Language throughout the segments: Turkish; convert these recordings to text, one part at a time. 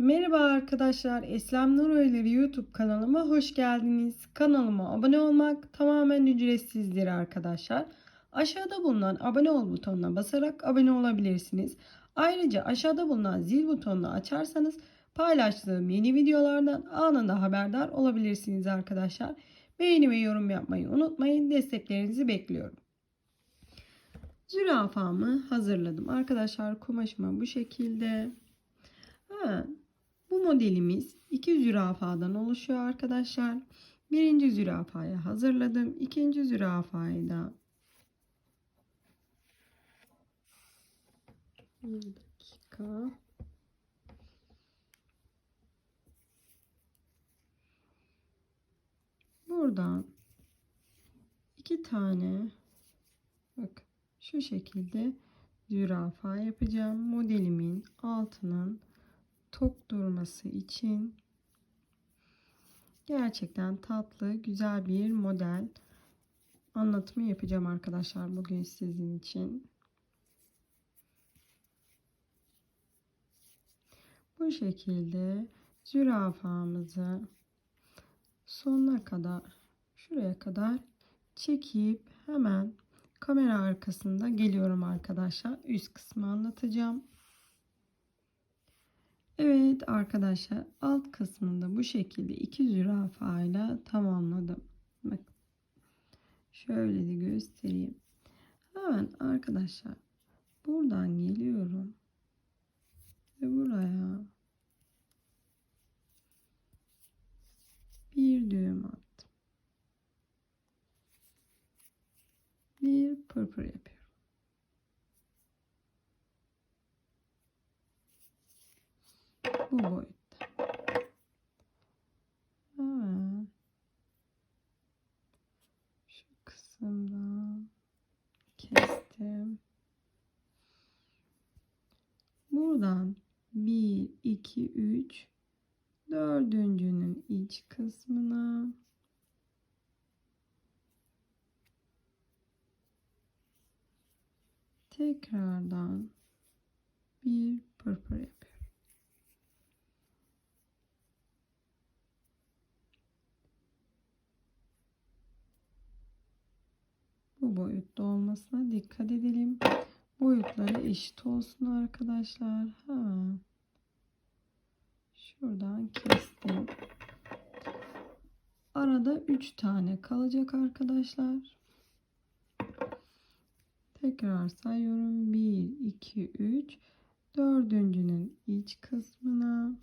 Merhaba arkadaşlar, Eslem Nur Öyleri YouTube kanalıma hoş geldiniz. Kanalıma abone olmak tamamen ücretsizdir arkadaşlar. Aşağıda bulunan abone ol butonuna basarak abone olabilirsiniz. Ayrıca aşağıda bulunan zil butonunu açarsanız paylaştığım yeni videolardan anında haberdar olabilirsiniz arkadaşlar. Beğeni ve yorum yapmayı unutmayın. Desteklerinizi bekliyorum. Zürafamı hazırladım. Arkadaşlar kumaşıma bu şekilde. Ha, bu modelimiz iki zürafadan oluşuyor arkadaşlar. Birinci zürafayı hazırladım. İkinci zürafayı da bir dakika. Buradan iki tane bak şu şekilde zürafa yapacağım. Modelimin altının tok durması için gerçekten tatlı, güzel bir model anlatımı yapacağım arkadaşlar bugün sizin için. Bu şekilde zürafamızı sonuna kadar şuraya kadar çekip hemen kamera arkasında geliyorum arkadaşlar. Üst kısmı anlatacağım. Evet arkadaşlar alt kısmında bu şekilde iki zürafa ile tamamladım. Bak şöyle de göstereyim. Hemen arkadaşlar buradan geliyorum ve buraya bir düğüm attım. Bir pırpır yapıyorum. Bu boyutta. Şu kısımdan kestim. Buradan 1, 2, 3 dördüncünün iç kısmına tekrardan bir pırpır yapıyorum. Bu boyutta olmasına dikkat edelim. Boyutları eşit olsun arkadaşlar. Hemen şuradan kestim. Arada 3 tane kalacak arkadaşlar. Tekrar sayıyorum. 1, 2, 3. Dördüncünün iç kısmına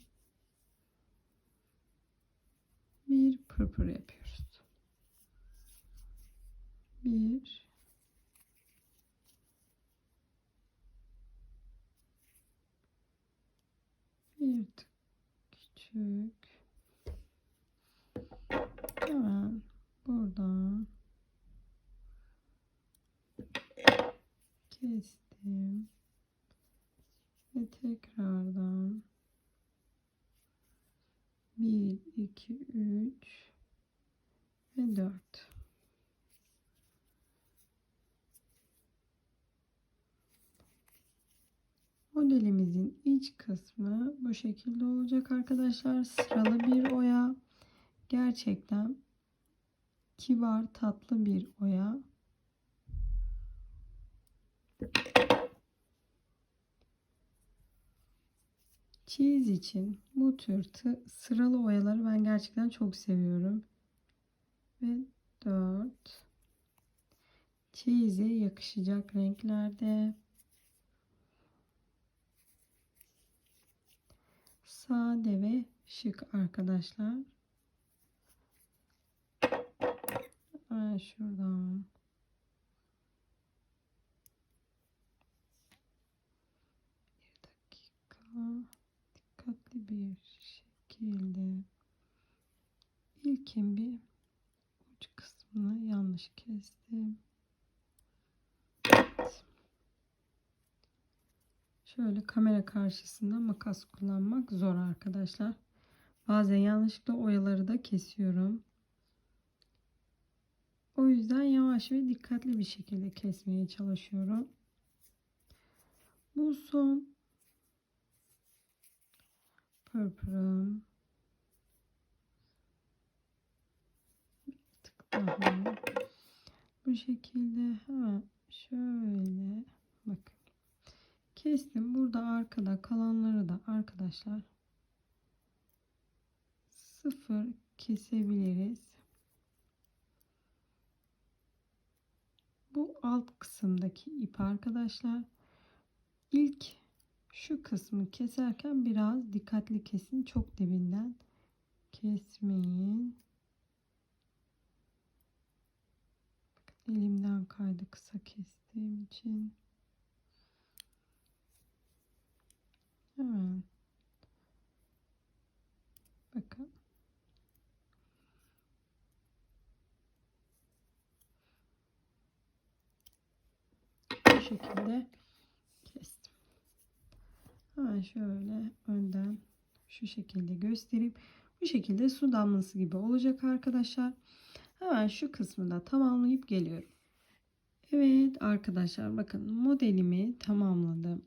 bir pırpır yapıyoruz. Bir bir tık küçük. Hemen buradan kestim. Ve tekrardan 1 2 3 ve 4 Modelimizin iç kısmı bu şekilde olacak arkadaşlar. Sıralı bir oya. Gerçekten kibar, tatlı bir oya. Çiz için bu tür sıralı oyaları ben gerçekten çok seviyorum. Ve 4 çize yakışacak renklerde. Sade ve şık arkadaşlar. Hemen şuradan. Bir dakika. Dikkatli bir şekilde. İlkin bir uç kısmını yanlış kestim. Evet. Şöyle kamera karşısında makas kullanmak zor arkadaşlar. Bazen yanlışlıkla oyaları da kesiyorum. O yüzden yavaş ve dikkatli bir şekilde kesmeye çalışıyorum. Bu son pırpırım. Bu şekilde hemen şöyle bakın. Kestim. Burada arkada kalanları da arkadaşlar sıfır kesebiliriz. Bu alt kısımdaki ip arkadaşlar. İlk şu kısmı keserken biraz dikkatli kesin. Çok dibinden kesmeyin. Elimden kaydı kısa kestiğim için. Hemen bakın bu şekilde kestim. Hemen şöyle önden şu şekilde göstereyim. Bu şekilde su damlası gibi olacak arkadaşlar. Hemen şu kısmı da tamamlayıp geliyorum. Evet arkadaşlar bakın modelimi tamamladım.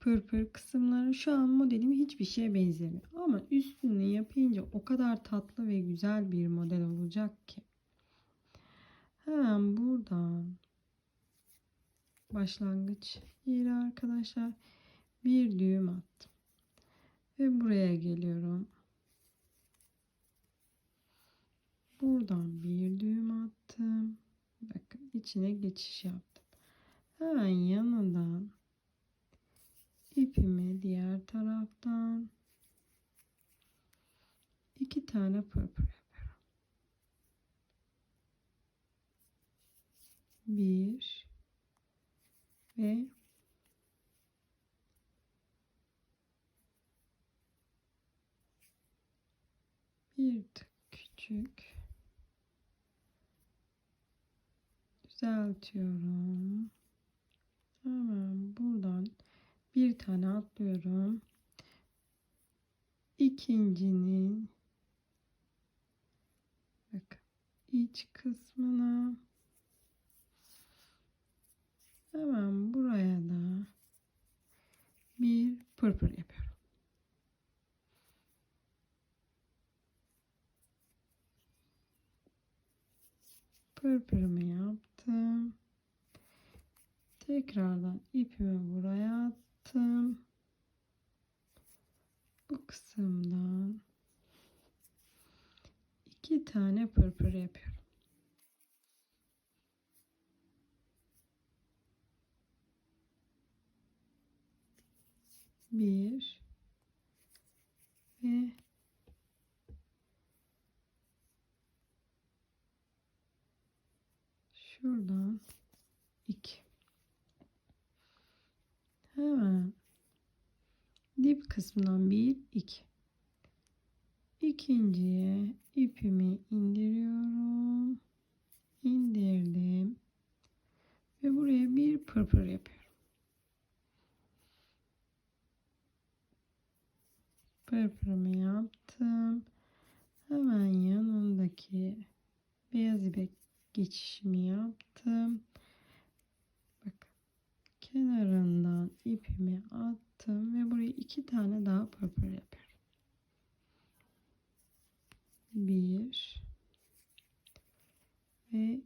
Pırpır kısımları şu an modelim hiçbir şeye benzemiyor. Ama üstünü yapınca o kadar tatlı ve güzel bir model olacak ki. Hemen buradan başlangıç yeri arkadaşlar bir düğüm attım. Ve buraya geliyorum. Buradan bir düğüm attım. Bakın içine geçiş yaptım. Hemen yanından ipimi diğer taraftan iki tane pırpır yapıyorum. Bir ve bir tık küçük düzeltiyorum. Hemen buradan bir tane atlıyorum. İkincinin bakın iç kısmına hemen buraya da pırpır yapıyorum. Pırpırımı yaptım. Tekrardan ipimi buraya attım. Bu kısımdan iki tane pırpır yapıyorum. Bir ve şuradan iki. Hemen dip kısmından bir iki. İkinciye ipimi indiriyorum. İndirdim. Ve buraya bir pırpır yapıyorum. Pırpırımı yaptım. Hemen yanındaki beyaz ipe geçişimi yaptım. Bakın kenarından ipimi attım ve buraya iki tane daha pırpır yapıyorum. Bir ve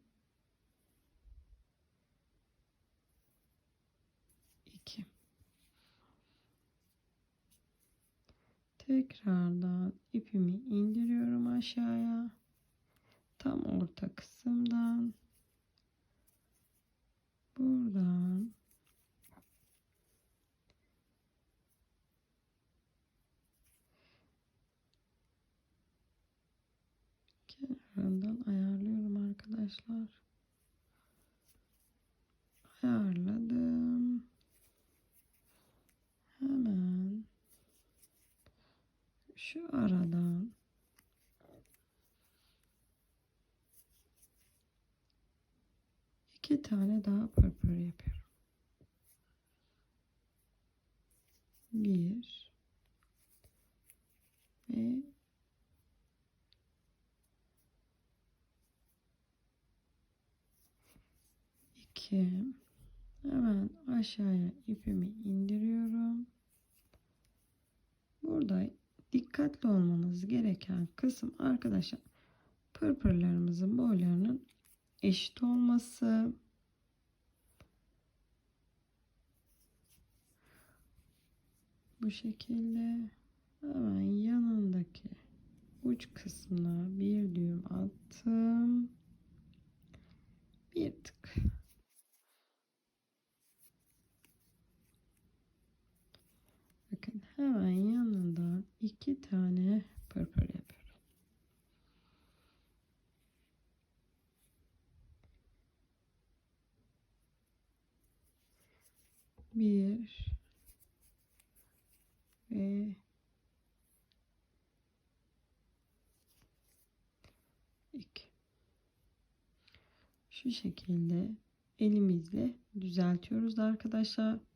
iki. Tekrardan ipimi indiriyorum aşağıya. Tam orta kısımdan buradan kenarından ayarlıyorum arkadaşlar. Ayarladım. Hemen şu aradan iki tane daha pırpır yapıyorum. Bir ve iki hemen aşağıya ipimi indiriyorum. burada dikkatli olmanız gereken kısım arkadaşlar pırpırlarımızın boylarının eşit olması. Bu şekilde hemen yanındaki uç kısmına bir düğüm attım. Bir tık. Bakın hemen iki tane pırpır yapıyorum. Bir ve iki. Şu şekilde elimizle düzeltiyoruz arkadaşlar.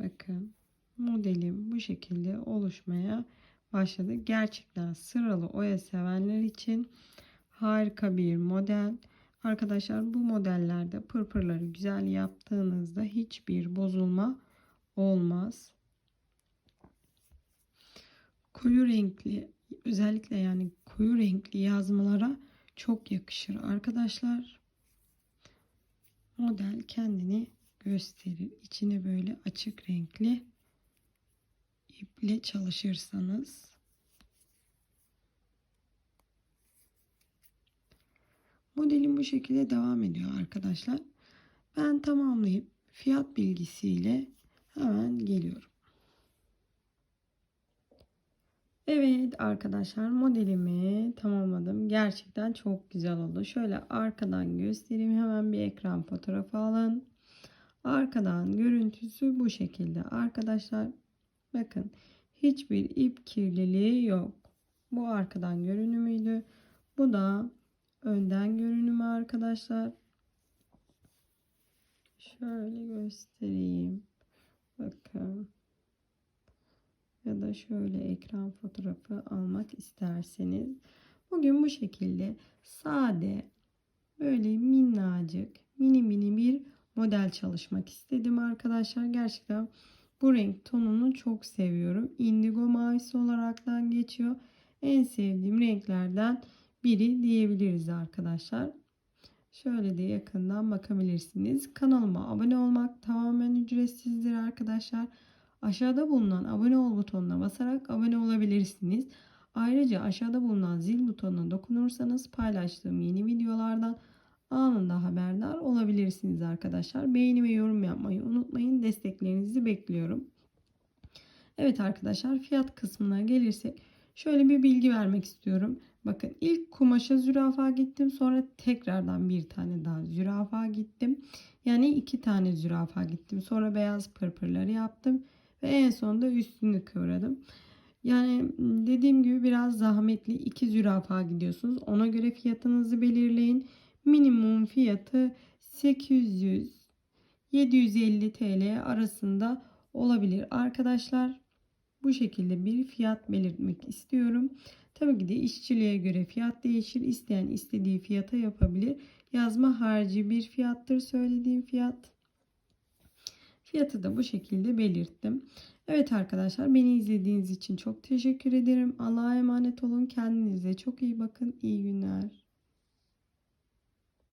Bakın modelim bu şekilde oluşmaya başladı. Gerçekten sıralı oya sevenler için harika bir model. Arkadaşlar bu modellerde pırpırları güzel yaptığınızda hiçbir bozulma olmaz. Koyu renkli özellikle yani koyu renkli yazmalara çok yakışır arkadaşlar. Model kendini gösterir. İçine böyle açık renkli iple çalışırsanız Modelim bu şekilde devam ediyor arkadaşlar. Ben tamamlayıp fiyat bilgisiyle hemen geliyorum. Evet arkadaşlar modelimi tamamladım. Gerçekten çok güzel oldu. Şöyle arkadan göstereyim. Hemen bir ekran fotoğrafı alın. Arkadan görüntüsü bu şekilde arkadaşlar. Bakın hiçbir ip kirliliği yok. Bu arkadan görünümüydü. Bu da önden görünümü arkadaşlar. Şöyle göstereyim. Bakın. Ya da şöyle ekran fotoğrafı almak isterseniz. Bugün bu şekilde sade böyle minnacık mini mini bir model çalışmak istedim arkadaşlar. Gerçekten bu renk tonunu çok seviyorum. Indigo mavisi olaraktan geçiyor. En sevdiğim renklerden biri diyebiliriz arkadaşlar. Şöyle de yakından bakabilirsiniz. Kanalıma abone olmak tamamen ücretsizdir arkadaşlar. Aşağıda bulunan abone ol butonuna basarak abone olabilirsiniz. Ayrıca aşağıda bulunan zil butonuna dokunursanız paylaştığım yeni videolardan anında haberdar olabilirsiniz arkadaşlar. Beğeni ve yorum yapmayı unutmayın. Desteklerinizi bekliyorum. Evet arkadaşlar fiyat kısmına gelirsek şöyle bir bilgi vermek istiyorum. Bakın ilk kumaşa zürafa gittim. Sonra tekrardan bir tane daha zürafa gittim. Yani iki tane zürafa gittim. Sonra beyaz pırpırları yaptım. Ve en sonunda üstünü kıvradım. Yani dediğim gibi biraz zahmetli. iki zürafa gidiyorsunuz. Ona göre fiyatınızı belirleyin. Minimum fiyatı 800 750 TL arasında olabilir. Arkadaşlar bu şekilde bir fiyat belirtmek istiyorum. Tabii ki de işçiliğe göre fiyat değişir. İsteyen istediği fiyata yapabilir. Yazma harici bir fiyattır söylediğim fiyat. Fiyatı da bu şekilde belirttim. Evet arkadaşlar beni izlediğiniz için çok teşekkür ederim. Allah'a emanet olun. Kendinize çok iyi bakın. İyi günler.